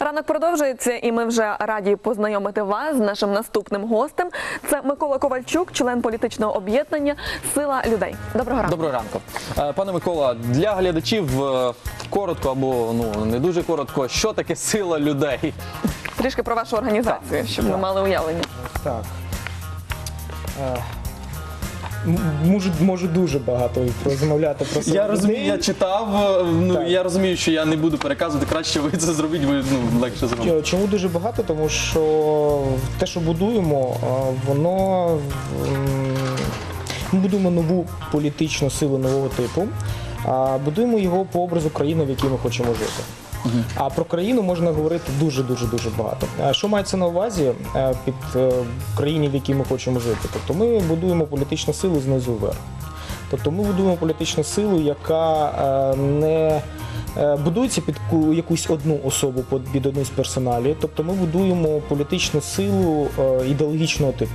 Ранок продовжується, і ми вже раді познайомити вас з нашим наступним гостем. Це Микола Ковальчук, член політичного об'єднання Сила людей. Доброго ранку. Доброго ранку, Е, пане Микола. Для глядачів е, коротко або ну не дуже коротко, що таке сила людей? Трішки про вашу організацію, щоб ми мали уявлення. Так. Е, м- Можу, можу дуже багато розмовляти про себе. Я розумію, я читав. е, Ну Так. я розумію, що я не буду переказувати. Краще ви це зробіть, ви ну легше зробите. Чому дуже багато? Тому що те, що будуємо, е, воно м, ми будуємо нову політичну силу нового типу, а будуємо його по образу країни, в якій ми хочемо жити. А про країну можна говорити дуже дуже дуже багато. Що мається на увазі е, під е, країні, в якій ми хочемо жити? Тобто ми будуємо політичну силу знизу вверх. Тобто ми будуємо політичну силу, яка е, не будується під якусь одну особу під- одну з персоналів. Тобто ми будуємо політичну силу ідеологічного типу.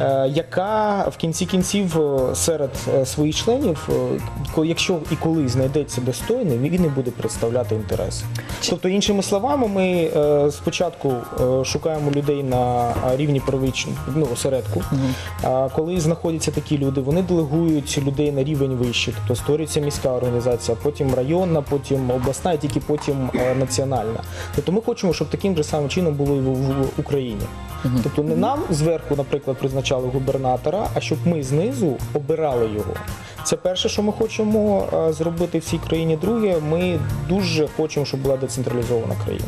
Е, Яка в кінці кінців е, серед е, своїх членів, якщо і коли знайдеться достойний, він і буде представляти інтереси. Тобто, іншими словами, ми спочатку шукаємо людей на рівні первичного ну, осередку. А коли знаходяться такі люди, вони делегують людей на рівень вищий, тобто створюється міська організація, потім районна, потім обласна, і тільки потім національна. Тобто ми хочемо, щоб таким же самим чином було і в, Україні. Тобто не нам зверху, наприклад, призначали губернатора, а щоб ми знизу обирали його. Це перше, що ми хочемо е, зробити в цій країні. Друге, ми дуже хочемо, щоб була децентралізована країна.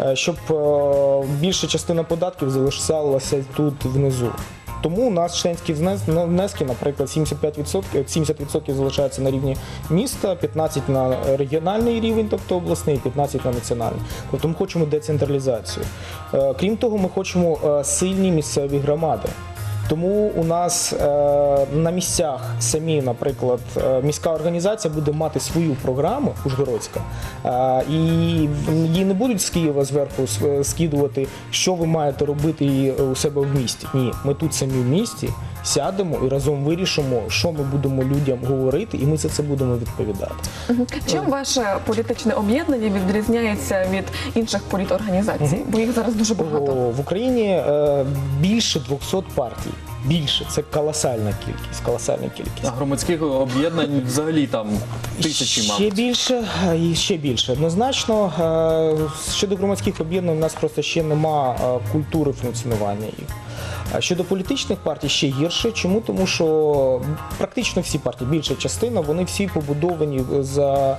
Е, Щоб е, більша частина податків залишалася тут внизу. Тому у нас членські ну, внески, наприклад, 75%, 70% залишаються на рівні міста, 15% на регіональний рівень, тобто обласний, 15% на національний. Тобто ми хочемо децентралізацію. Крім того, ми хочемо сильні місцеві громади. Тому у нас е, на місцях самі, наприклад, е, міська організація буде мати свою програму Ужгородська, е, і її не будуть з Києва зверху скидувати, що ви маєте робити у себе в місті. Ні, ми тут самі в місті сядемо і разом вирішимо, що ми будемо людям говорити, і ми за це будемо відповідати. Чим ваше політичне об'єднання відрізняється від інших політорганізацій? Бо їх зараз дуже багато. О, в Україні е, більше 200 партій. Більше це колосальна кількість. Колосальна кількість. А громадських об'єднань взагалі там тисячі, Ще більше і ще більше. Однозначно, е, щодо громадських об'єднань, у нас просто ще нема е, культури функціонування їх. А щодо політичних партій ще гірше. Чому? Тому що практично всі партії, більша частина, вони всі побудовані за,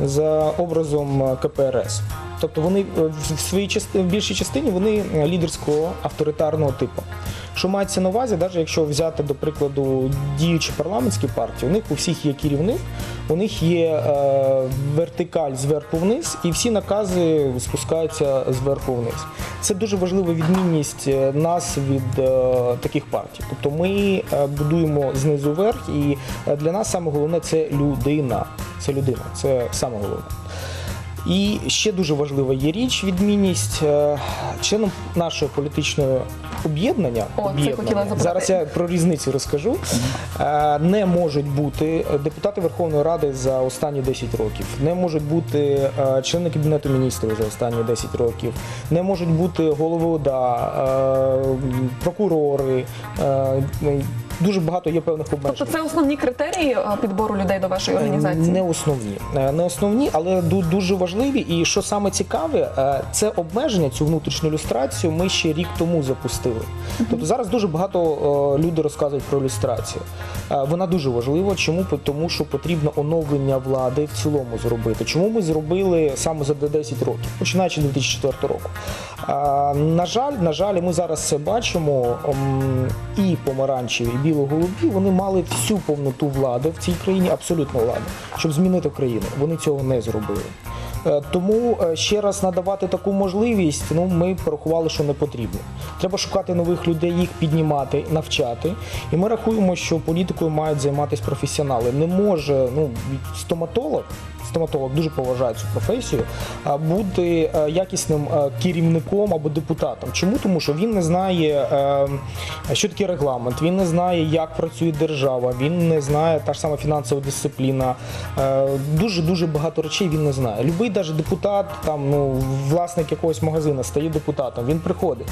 за образом КПРС. Тобто вони е, в своїй частині, в більшій частині вони лідерського авторитарного типу. Що мається на увазі, навіть якщо взяти до прикладу діючі парламентські партії, у них у всіх є керівник, у них є е, вертикаль зверху вниз, і всі накази спускаються зверху вниз. Це дуже важлива відмінність е, нас від е, таких партій. Тобто ми е, будуємо знизу вверх, і е, для нас саме головне це людина. Це людина, це саме головне. І ще дуже важлива є річ, відмінність е, членом нашого політичного об'єднання. Об'єднання. Зараз я про різницю розкажу. Е, Не можуть бути депутати Верховної Ради за останні 10 років, не можуть бути е, члени кабінету міністрів за останні 10 років, не можуть бути голови ОДА, е, прокурори. Е, Дуже багато є певних обмежень. Тобто це основні критерії е, підбору людей до вашої організації? Не основні, Е, не основні, але дуже важливі. І що саме цікаве, е, це обмеження, цю внутрішню ілюстрацію ми ще рік тому запустили. Тобто зараз дуже багато е, люди розказують про ілюстрацію. Е, Вона дуже важлива. Чому? Тому що потрібно оновлення влади в цілому зробити. Чому ми зробили саме за 10 років, починаючи з 2004 року. На жаль, на жаль, ми зараз це бачимо. І помаранчеві, і біло-голубі вони мали всю повноту влади в цій країні, абсолютно влади, щоб змінити країну. Вони цього не зробили. Е, Тому е, ще раз надавати таку можливість, ну ми порахували, що не потрібно. Треба шукати нових людей, їх піднімати, навчати. І ми рахуємо, що політикою мають займатися професіонали. Не може ну стоматолог. Стоматолог дуже поважає цю професію, бути е, якісним е, керівником або депутатом. Чому? Тому що він не знає, е, що таке регламент, він не знає, як працює держава, він не знає та ж сама фінансова дисципліна. Дуже дуже багато речей він не знає. Любий навіть депутат, там ну власник якогось магазину стає депутатом. Він приходить.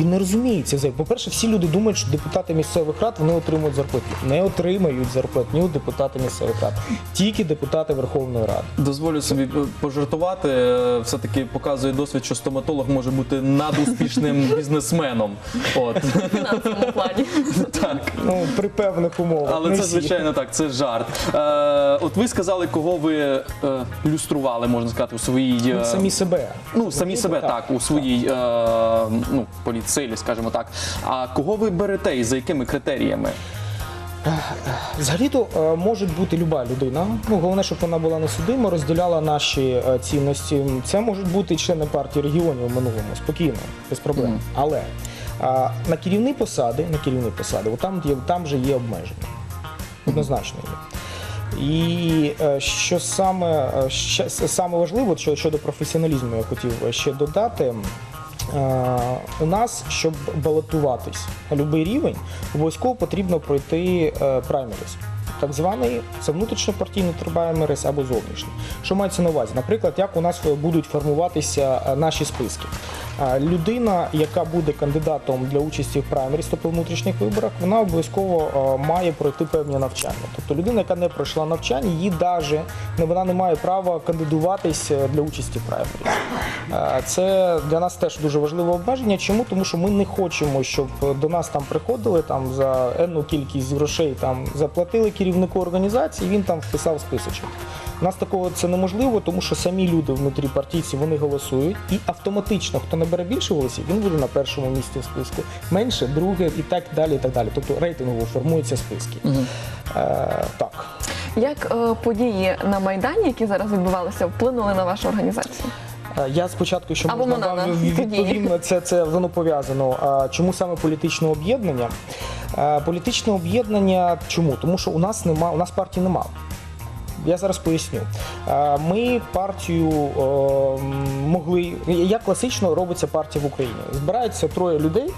Він не розуміє це. взагалі. По-перше, всі люди думають, що депутати місцевих рад вони отримують зарплату. Не отримають зарплатню депутати місцевих рад, тільки депутати Верховної Ради. Дозволю собі пожартувати. Е, Все-таки показує досвід, що стоматолог може бути надуспішним бізнесменом. От В фінансовому плані. так. Ну при певних умовах. Але це звичайно так, це жарт. Е, от ви сказали, кого ви е, люстрували, можна сказати, у своїй е, самі себе. Ну, самі себе так, у своїй е, ну, політсилі, скажімо так. А кого ви берете і за якими критеріями? Взагалі-то е, може бути люба людина. Ну головне, щоб вона була несудима, розділяла наші е, цінності. Це можуть бути члени партії регіонів у минулому, спокійно, без проблем. Мгм. Але а, на керівні посади, на керівні посади, там є там же є обмеження. Однозначно є. І е, що саме, ще- саме важливо, що щодо професіоналізму, я хотів ще додати. Е, У нас, щоб балотуватись на будь-який рівень, обов'язково потрібно пройти е, праймерис. Так званий це внутрішньопартійний праймерис або зовнішній. Що мається на увазі? Наприклад, як у нас будуть формуватися е, наші списки. Людина, яка буде кандидатом для участі в праймеріс, тобто внутрішніх виборах, вона обов'язково е, має пройти певні навчання. Тобто людина, яка не пройшла навчання, її даже вона не має права кандидуватись е, для участі в праймеріс. Е, Це для нас теж дуже важливе обмеження. Чому? Тому що ми не хочемо, щоб до нас там приходили там за енну кількість грошей, там заплатили керівнику організації, він там вписав списочок. У нас такого це неможливо, тому що самі люди внутрі партійці вони голосують, і автоматично, хто набере більше голосів, він буде на першому місці в списку, менше, друге і так далі. І так далі. Тобто рейтингово формуються списки. Е, так. Як е, події на Майдані, які зараз відбувалися, вплинули на вашу організацію? Е, Я спочатку, що Або можна вам відповім, це, це воно пов'язано. Чому саме політичне об'єднання? Е, Політичне об'єднання чому? Тому що у нас нема, у нас партії нема. Я зараз поясню. Е, Ми партію е, могли. Як класично робиться партія в Україні? Збираються троє людей.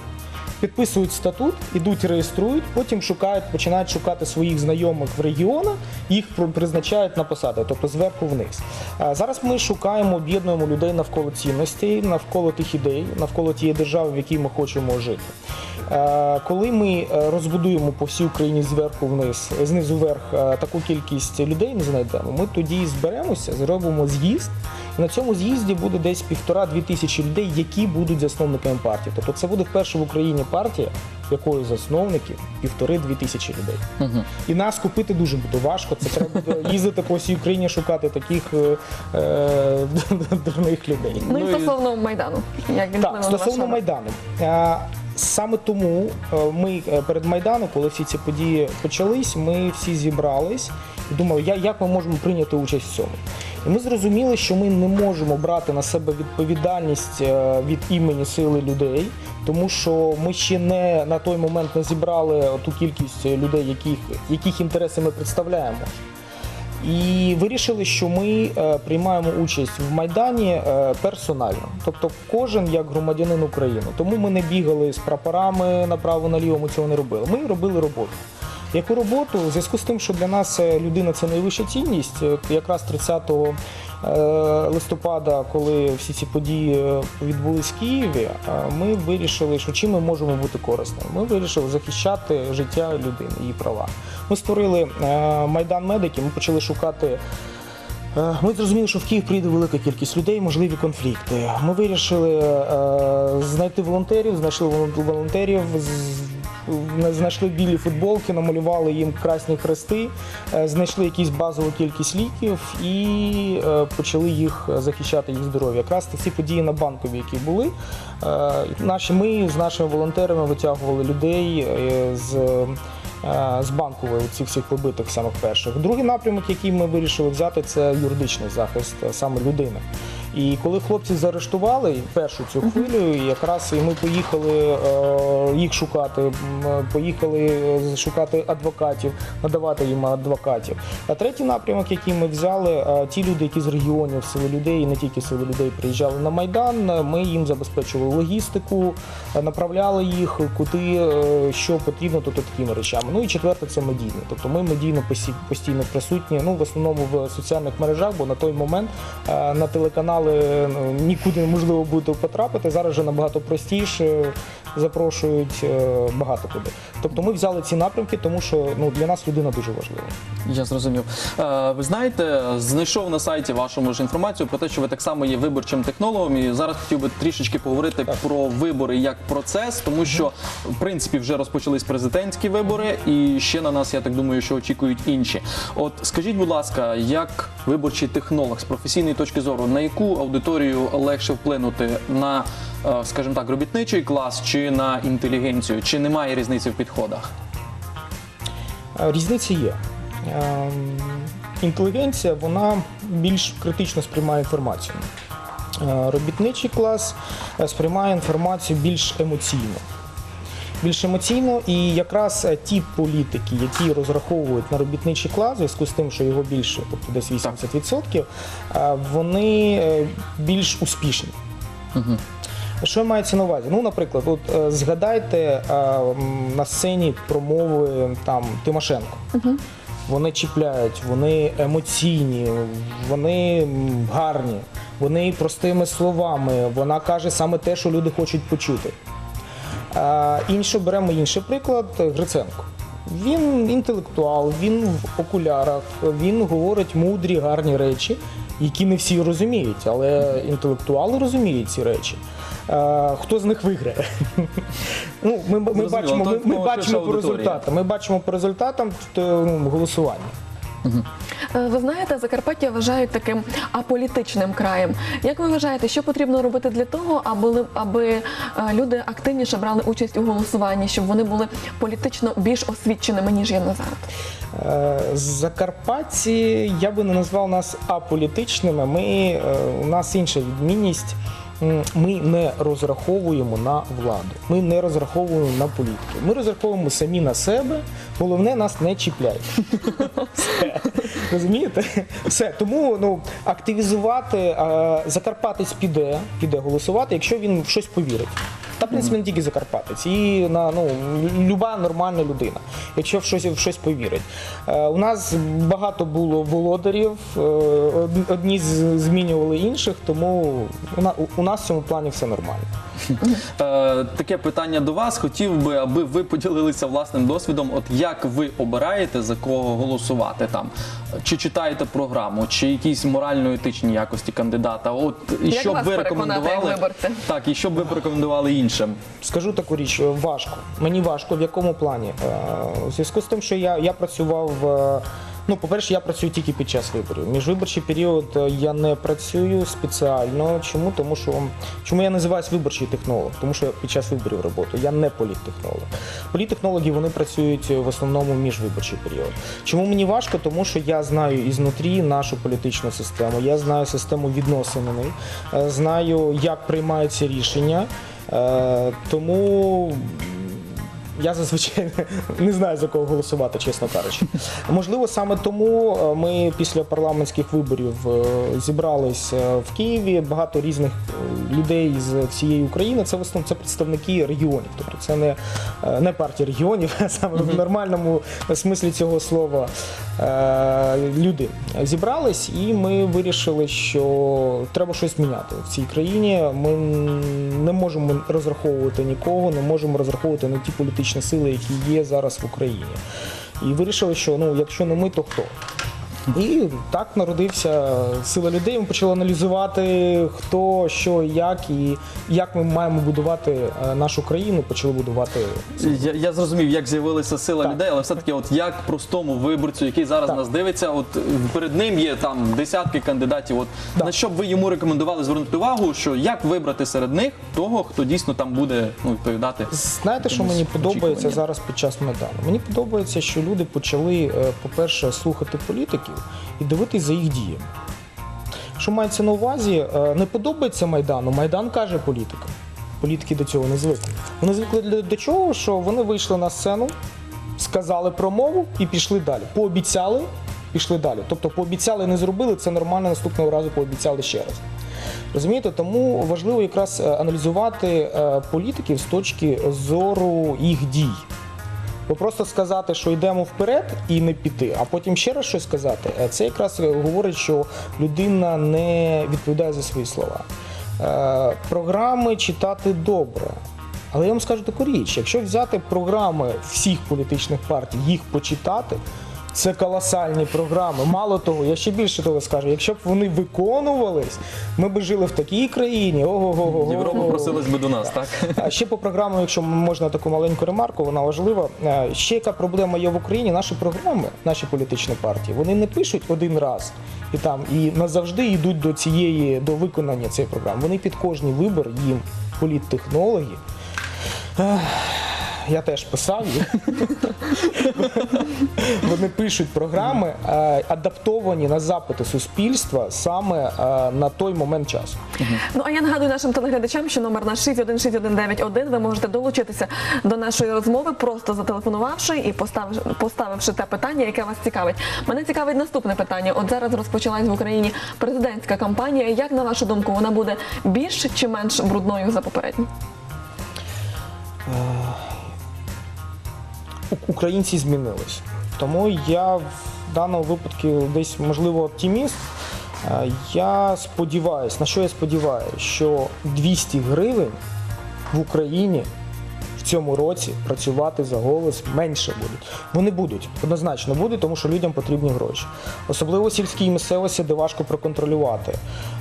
Підписують статут, ідуть, реєструють, потім шукають, починають шукати своїх знайомих в регіонах, їх призначають на посади, тобто зверху вниз. Зараз ми шукаємо, об'єднуємо людей навколо цінностей, навколо тих ідей, навколо тієї держави, в якій ми хочемо жити. Коли ми е, розбудуємо по всій Україні зверху вниз, знизу вверх е, таку кількість людей не знайдемо, ми тоді зберемося, зробимо з'їзд. На цьому з'їзді буде десь півтора-дві тисячі людей, які будуть засновниками партії. Тобто це буде вперше в Україні партія, якої засновників півтори-дві тисячі людей. І нас купити дуже буде важко. Це треба буде їздити по всій Україні, шукати таких е, е, дурних людей. Ну, Ну, і стосовно Майдану. Як він Так, стосовно Майдану. Е, Саме тому ми перед Майданом, коли всі ці події почались, ми всі зібрались і думали, я- як ми можемо прийняти участь в цьому. І ми зрозуміли, що ми не можемо брати на себе відповідальність е, від імені сили людей, тому що ми ще не на той момент не зібрали ту кількість людей, яких, яких інтереси ми представляємо. І вирішили, що ми е, приймаємо участь в майдані е, персонально, тобто кожен як громадянин України. Тому ми не бігали з прапорами направо наліво. Ми цього не робили. Ми робили роботу. Яку роботу? У зв'язку з тим, що для нас е, людина це найвища цінність. е, Якраз 30 е, листопада, коли всі ці події відбулись в Києві, ми вирішили, що чим ми можемо бути корисними. Ми вирішили захищати життя людини, її права. Ми створили майдан медиків. Ми почали шукати. Ми зрозуміли, що в Київ прийде велика кількість людей, можливі конфлікти. Ми вирішили знайти волонтерів, знайшли волон- волонтерів, знайшли білі футболки, намалювали їм красні хрести, е, знайшли якусь базову кількість ліків і е, почали їх захищати їх здоров'я. Якраз ці події на банкові, які були. е, Наші ми з нашими волонтерами витягували людей з. з банкової цих всіх побитих самих перших. Другий напрямок, який ми вирішили взяти, це юридичний захист саме людини. І коли хлопців заарештували першу цю хвилю, якраз і ми поїхали е, їх шукати, поїхали шукати адвокатів, надавати їм адвокатів. А третій напрямок, який ми взяли, е, ті люди, які з регіонів сили людей, і не тільки сили людей, приїжджали на майдан. е, Ми їм забезпечували логістику, направляли їх куди що потрібно, тобто такими речами. Ну і четверте це медійне. Тобто ми медійно постійно присутні. Ну в основному в соціальних мережах, бо на той момент на телеканали ну, нікуди неможливо буде потрапити. Зараз вже набагато простіше запрошують е, багато куди. Тобто ми взяли ці напрямки, тому що ну для нас людина дуже важлива. Я зрозумів. Е, ви знаєте, знайшов на сайті вашому ж інформацію про те, що ви так само є виборчим технологом. І зараз хотів би трішечки поговорити про вибори як процес, тому що в принципі вже розпочались президентські вибори, і ще на нас, я так думаю, що очікують інші. От скажіть, будь ласка, як виборчий технолог з професійної точки зору, на яку аудиторію легше вплинути на, е, скажімо так, робітничий клас чи на інтелігенцію? Чи немає різниці в підходах? Е, Різниці є. Ем, Інтелігенція вона більш критично сприймає інформацію. Е, Робітничий клас е, сприймає інформацію більш емоційно. Більш емоційно, і якраз ті політики, які розраховують на робітничий клас, в зв'язку з тим, що його більше, тобто десь 80%, е, вони більш успішні. Що мається на увазі? Ну, наприклад, от е, згадайте е, на сцені промови там Тимошенко. Вони чіпляють, вони емоційні, вони гарні, вони простими словами. Вона каже саме те, що люди хочуть почути. А, інше беремо інший приклад Гриценко. Він інтелектуал, він в окулярах, він говорить мудрі, гарні речі, які не всі розуміють, але інтелектуали розуміють ці речі. А, хто з них виграє? ну, ми, ми, Зрозуміло, бачимо, ми, ми бачимо по результатам. Ми бачимо по результатам ну, голосування. Е, Ви знаєте, Закарпаття вважають таким аполітичним краєм. Як ви вважаєте, що потрібно робити для того, аби, аби е, люди активніше брали участь у голосуванні, щоб вони були політично більш освіченими, ніж є назад? Е, Закарпатці я би не назвав нас аполітичними. Ми, е, у нас інша відмінність. Ми не розраховуємо на владу, ми не розраховуємо на політики. Ми розраховуємо самі на себе. Головне нас не чіпляють. Розумієте? Все. Тому ну, активізувати е, Закарпатець піде, піде голосувати, якщо він в щось повірить. Та, в принципі, не тільки Закарпатець, і на ну люба нормальна людина, якщо в щось в щось повірить. Е, у нас багато було володарів, е, од- одні з- змінювали інших, тому у, на- у нас в цьому плані все нормально. Е, таке питання до вас. Хотів би, аби ви поділилися власним досвідом. От як ви обираєте за кого голосувати там? Чи читаєте програму, чи якісь морально-етичні якості кандидата? От і Як що б ви рекомендували? Так, і що б ви порекомендували іншим? Скажу таку річ, е, важко. Мені важко, в якому плані? Е, У зв'язку з тим, що я, я працював. Е, Ну, по-перше, я працюю тільки під час виборів. Міжвиборчий період е, я не працюю спеціально. Чому? Тому що чому я називаюсь виборчий технолог? Тому що я під час виборів роботу. Я не політтехнолог. Політтехнологи вони працюють в основному міжвиборчий період. Чому мені важко? Тому що я знаю ізнутрі нашу політичну систему. Я знаю систему відносин е, знаю, як приймаються рішення. Е, Тому я зазвичай не знаю за кого голосувати, чесно кажучи. Можливо, саме тому е, ми після парламентських виборів е, зібрались в Києві. Багато різних е, людей з всієї України. Це в основному це представники регіонів. Тобто це не, не партія регіонів, а саме в нормальному смислі цього слова. Люди зібрались, і ми вирішили, що треба щось міняти в цій країні. Ми не можемо розраховувати нікого, не можемо розраховувати на ті політичні сили, які є зараз в Україні. І вирішили, що ну, якщо не ми, то хто? І так народився сила людей. Ми почали аналізувати, хто, що, як і як ми маємо будувати е, нашу країну. Почали будувати Я, я зрозумів, як з'явилася сила Так. людей, але все-таки, от як простому виборцю, який зараз Так. нас дивиться, от перед ним є там десятки кандидатів. От Так. на що б ви йому рекомендували звернути увагу, що як вибрати серед них того, хто дійсно там буде ну, відповідати? Знаєте, що мені подобається зараз під час Майдану? Мені подобається, що люди почали, е, по-перше, слухати політиків і дивитись за їх діями. Що мається на увазі? Е, Не подобається Майдану. Майдан каже політикам. Політики до цього не звикли. Вони звикли до, чого? Що вони вийшли на сцену, сказали промову і пішли далі. Пообіцяли, пішли далі. Тобто пообіцяли, не зробили, це нормально, наступного разу пообіцяли ще раз. Розумієте, тому важливо якраз е, аналізувати е, політиків з точки зору їх дій. Бо просто сказати, що йдемо вперед і не піти, а потім ще раз щось сказати, е, це якраз говорить, що людина не відповідає за свої слова. Е, Програми читати добре. Але я вам скажу таку річ: якщо взяти програми всіх політичних партій, їх почитати, це колосальні програми. Мало того, я ще більше того скажу, якщо б вони виконувались, ми б жили в такій країні. Ого-го-го. Європа просилась би до нас, так? А ще по програмам, якщо можна таку маленьку ремарку, вона важлива. Е, Ще яка проблема є в Україні? Наші програми, наші політичні партії, вони не пишуть один раз і там і назавжди йдуть до цієї до виконання цієї програми. Вони під кожний вибір їм політтехнологи. Я теж писав їх. Вони пишуть програми, е, адаптовані на запити суспільства саме е, на той момент часу. Ну а я нагадую нашим телеглядачам, що номер наш 616191. Ви можете долучитися до нашої розмови, просто зателефонувавши і поставивши, поставивши те питання, яке вас цікавить. Мене цікавить наступне питання. От зараз розпочалась в Україні президентська кампанія. Як на вашу думку, вона буде більш чи менш брудною за попередню? У- українці змінились. Тому я в даному випадку десь можливо оптиміст. Е, Я сподіваюся, на що я сподіваюся, що 200 гривень в Україні в цьому році працювати за голос менше будуть. Вони будуть, однозначно будуть, тому що людям потрібні гроші. Особливо в сільській місцевості, де важко проконтролювати.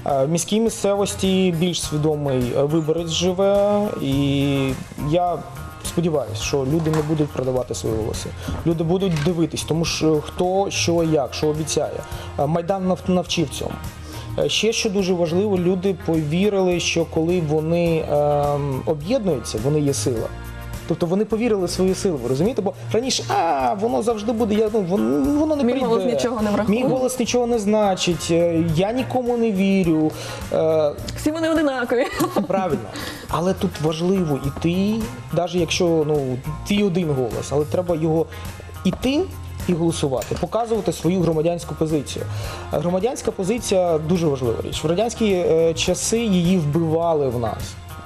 Е, В міській місцевості більш свідомий е, виборець живе, і я сподіваюся, що люди не будуть продавати свої голоси. Люди будуть дивитись, тому що хто, що, як, що обіцяє. Е, Майдан нав- навчив цьому. Е, Ще що дуже важливо, люди повірили, що коли вони е, об'єднуються, вони є сила. Тобто вони повірили в свою силу, ви розумієте? Бо раніше, а воно завжди буде. Я ну воно, воно не Мій прийде. голос нічого не врахує. Мій голос нічого не значить. е, Я нікому не вірю. Е, Всі вони одинакові. Правильно. Але тут важливо іти, навіть якщо ну, твій один голос, але треба його іти і голосувати, показувати свою громадянську позицію. Громадянська позиція дуже важлива річ. В радянські е, часи її вбивали в нас.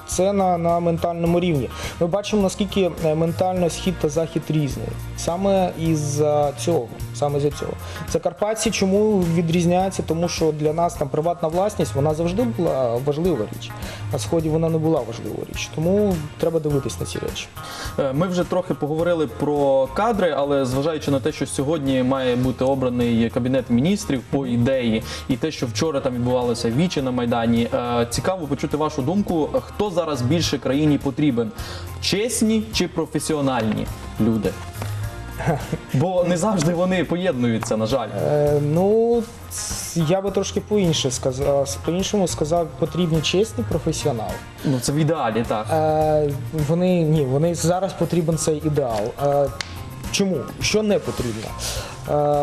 Це на, на ментальному рівні. Ми бачимо, наскільки е, ментально схід та захід різний. Саме із цього. Саме за цього. Закарпатці чому відрізняється? Тому що для нас там приватна власність вона завжди була важлива річ. На сході вона не була важлива річ. Тому треба дивитись на ці речі. Е, Ми вже трохи поговорили про кадри, але зважаючи на те, що сьогодні має бути обраний кабінет міністрів по ідеї, і те, що вчора там відбувалося вічі на майдані, е, цікаво почути вашу думку. Хто зараз більше країні потрібен? Чесні чи професіональні люди? Бо не завжди вони поєднуються, на жаль. Е, ну, я би трошки по-інше сказав, по-іншому сказав, потрібні чесні професіонали. Ну це в ідеалі, так. Е, вони ні, вони зараз потрібен цей ідеал. Е, чому? Що не потрібно?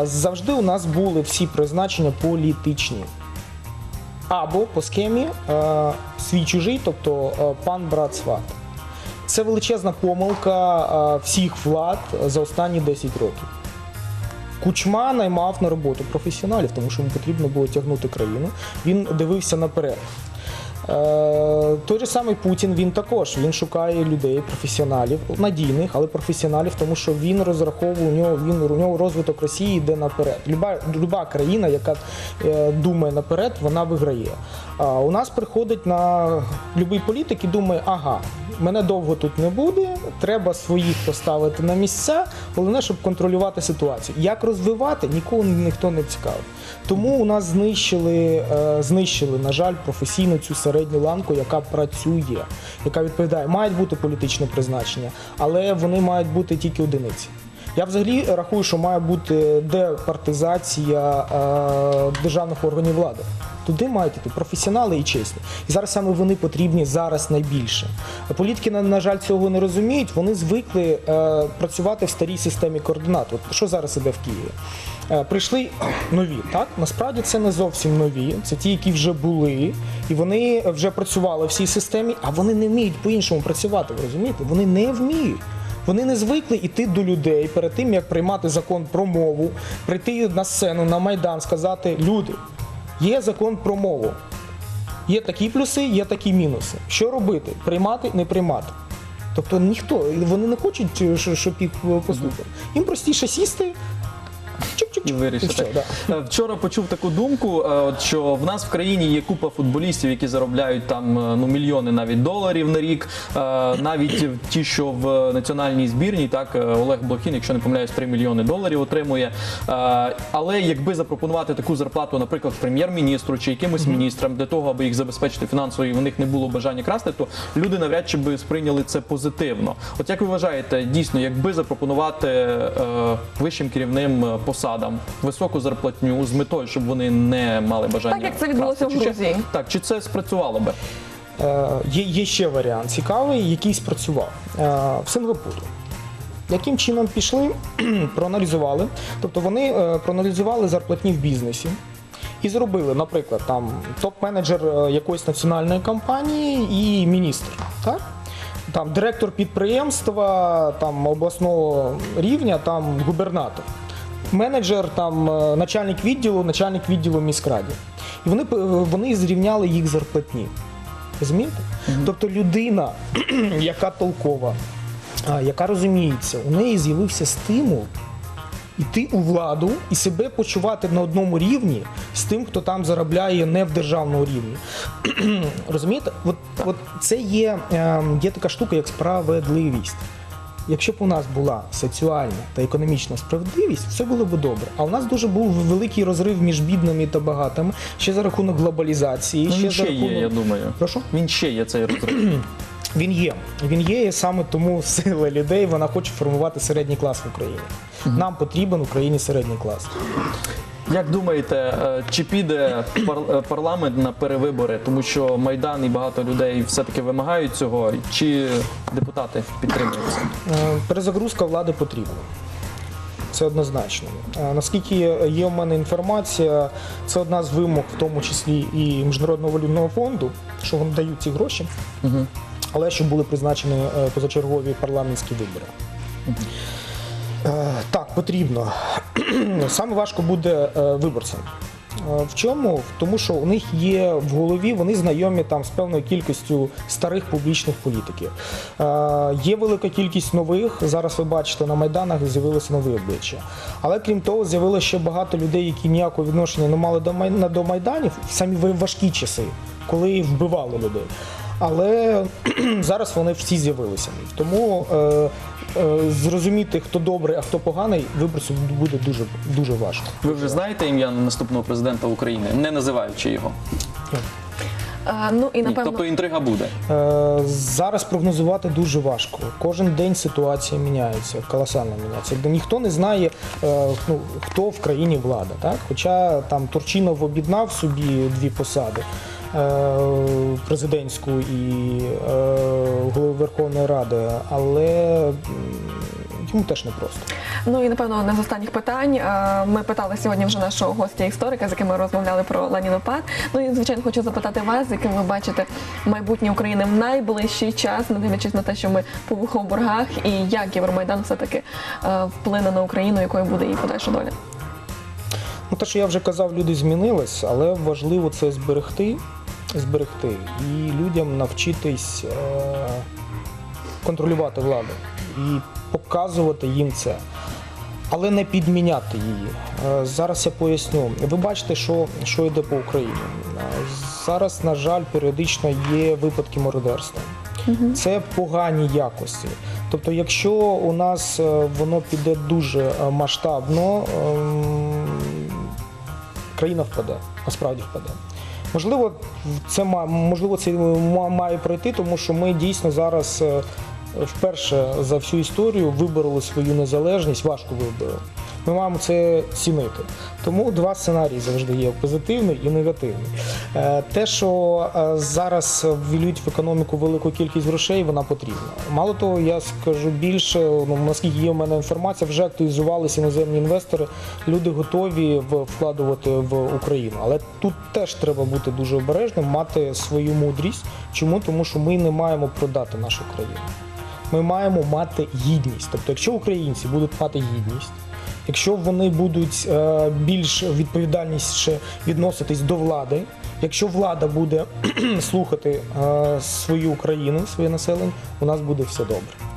Е, завжди у нас були всі призначення політичні. Або по схемі е, свій чужий, тобто е, пан брат сват. Це величезна помилка е, всіх влад за останні 10 років. Кучма наймав на роботу професіоналів, тому що йому потрібно було тягнути країну. Він дивився наперед. Е, той же самий Путін він також він шукає людей, професіоналів, надійних, але професіоналів, тому що він розраховує у нього. Він у нього розвиток Росії йде наперед. Люба, люба країна, яка е, думає наперед, вона виграє. А у нас приходить на любий політик і думає, ага, мене довго тут не буде, треба своїх поставити на місця. Головне, щоб контролювати ситуацію. Як розвивати, нікого ніхто не цікавить. Тому у нас знищили, е, знищили, на жаль, професійну цю середню ланку, яка працює, яка відповідає. Мають бути політичне призначення, але вони мають бути тільки одиниці. Я взагалі рахую, що має бути департизація е, державних органів влади. Туди мають іти професіонали і чесні. І зараз саме вони потрібні зараз найбільше. Політики, на, на жаль, цього не розуміють. Вони звикли е, працювати в старій системі координат. От що зараз іде в Києві? Е, Прийшли нові, так? Насправді це не зовсім нові, це ті, які вже були, і вони вже працювали в цій системі, а вони не вміють по-іншому працювати, ви розумієте? Вони не вміють. Вони не звикли йти до людей перед тим, як приймати закон про мову, прийти на сцену, на майдан, сказати: люди, є закон про мову. Є такі плюси, є такі мінуси. Що робити? Приймати, не приймати. Тобто ніхто, вони не хочуть, е, щоб їх е, послухали. Їм простіше сісти. І вирішити. Е, Вчора почув таку думку, е, що в нас в країні є купа футболістів, які заробляють там е, ну мільйони навіть доларів на рік. Навіть ті, що в національній збірній, так Олег Блохін, якщо не помиляюсь, 3 мільйони доларів отримує. Але якби запропонувати таку зарплату, наприклад, прем'єр-міністру чи якимось міністрам для того, аби їх забезпечити фінансово, і в них не було бажання красти, то люди навряд чи би сприйняли це позитивно. От як ви вважаєте, дійсно, якби запропонувати вищим керівним е, посадам високу зарплатню з метою, щоб вони не мали бажання Так, як це відбулося красти? в Чи- Грузії. Так, чи це спрацювало би? Е, Є, є ще варіант цікавий, який спрацював Е, в Сингапурі. Яким чином пішли, проаналізували. Тобто вони е, проаналізували зарплатні в бізнесі і зробили, наприклад, там топ-менеджер якоїсь національної компанії і міністр. Так? Там директор підприємства там, обласного рівня, там губернатор. Менеджер, там, е, начальник відділу, начальник відділу міськраді. І вони, п- вони зрівняли їх зарплатні. Розумієте? Тобто людина, яка толкова, яка розуміється, у неї з'явився стимул йти у владу і себе почувати на одному рівні з тим, хто там заробляє не в державному рівні. Розумієте? От, от це є, е, є така штука, як справедливість. Якщо б у нас була соціальна та економічна справедливість, все було б добре. А у нас дуже був великий розрив між бідними та багатими, ще за рахунок глобалізації, Ну, ще він за ще рахунок... є, я думаю. Прошу? Він ще є цей розрив. Він є. Він є, і саме тому сила людей вона хоче формувати середній клас в Україні. Нам потрібен в Україні середній клас. Як думаєте, е, чи піде е, парламент на перевибори, тому що Майдан і багато людей все-таки вимагають цього, чи депутати підтримують це? Е, Перезагрузка влади потрібна. Це однозначно. Наскільки є в мене інформація, це одна з вимог, в тому числі і Міжнародного валютного фонду, що вони дають ці гроші, але щоб були призначені позачергові парламентські вибори. Так, потрібно. Саме важко буде е, виборцям. Е, В чому? Тому що у них є в голові, вони знайомі там з певною кількістю старих публічних політиків. Е, Є велика кількість нових. Зараз ви бачите, на майданах з'явилися нові обличчя. Але крім того, з'явилося ще багато людей, які ніякого відношення не мали до Май- до майданів в самі важкі часи, коли вбивали людей. Але зараз вони всі з'явилися. Тому е, зрозуміти, хто добрий, а хто поганий, виборцю буде дуже дуже важко. Ви вже знаєте ім'я наступного президента України, не називаючи його. Е, Ну і Ні, напевно. Тобто інтрига буде. Е, Зараз прогнозувати дуже важко. Кожен день ситуація міняється, колосально міняється. Де ніхто не знає, е, ну, хто в країні влада. Так? Хоча там Турчинов об'єднав собі дві посади. Е, Президентську і е, голови Верховної Ради, але йому теж непросто. Ну і напевно одне з останніх питань. Е, Ми питали сьогодні вже нашого гостя історика, з яким ми розмовляли про Ленінопад. Ну і звичайно хочу запитати вас, з яким ви бачите майбутнє України в найближчий час, не дивлячись на те, що ми по вуху і як Євромайдан все таки вплине на Україну, якою буде її подальша доля. Ну, те, що я вже казав, люди змінились, але важливо це зберегти, зберегти і людям навчитись е- контролювати владу і показувати їм це, але не підміняти її. Е, зараз я поясню. Ви бачите, що, що йде по Україні. Е, Зараз, на жаль, періодично є випадки мародерства. Це погані якості. Тобто, якщо у нас воно піде дуже масштабно, ем, країна впаде, насправді впаде. Можливо, це можливо це ма- має пройти, тому що ми дійсно зараз е, вперше за всю історію вибороли свою незалежність, важко вибороли. Ми маємо це цінити. Тому два сценарії завжди є: позитивний і негативний. Е, Те, що е, зараз ввілюють в економіку велику кількість грошей, вона потрібна. Мало того, я скажу більше, ну наскільки є в мене інформація, вже активізувалися іноземні інвестори. Люди готові вкладувати в Україну. Але тут теж треба бути дуже обережним, мати свою мудрість. Чому? Тому що ми не маємо продати нашу країну. Ми маємо мати гідність. Тобто, якщо українці будуть мати гідність, якщо вони будуть е, більш відповідальніше відноситись до влади, якщо влада буде слухати е, свою країну, своє населення, у нас буде все добре.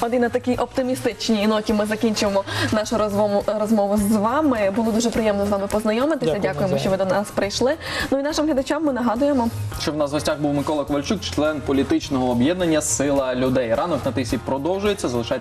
От і на такій оптимістичній ноті ми закінчимо нашу розмову, розмову з вами. Було дуже приємно з вами познайомитися. Дякую, Дякуємо, що ви до нас прийшли. Ну і нашим глядачам ми нагадуємо. Що в нас в гостях був Микола Ковальчук, член політичного об'єднання Сила людей. Ранок на тисі продовжується. Залишайте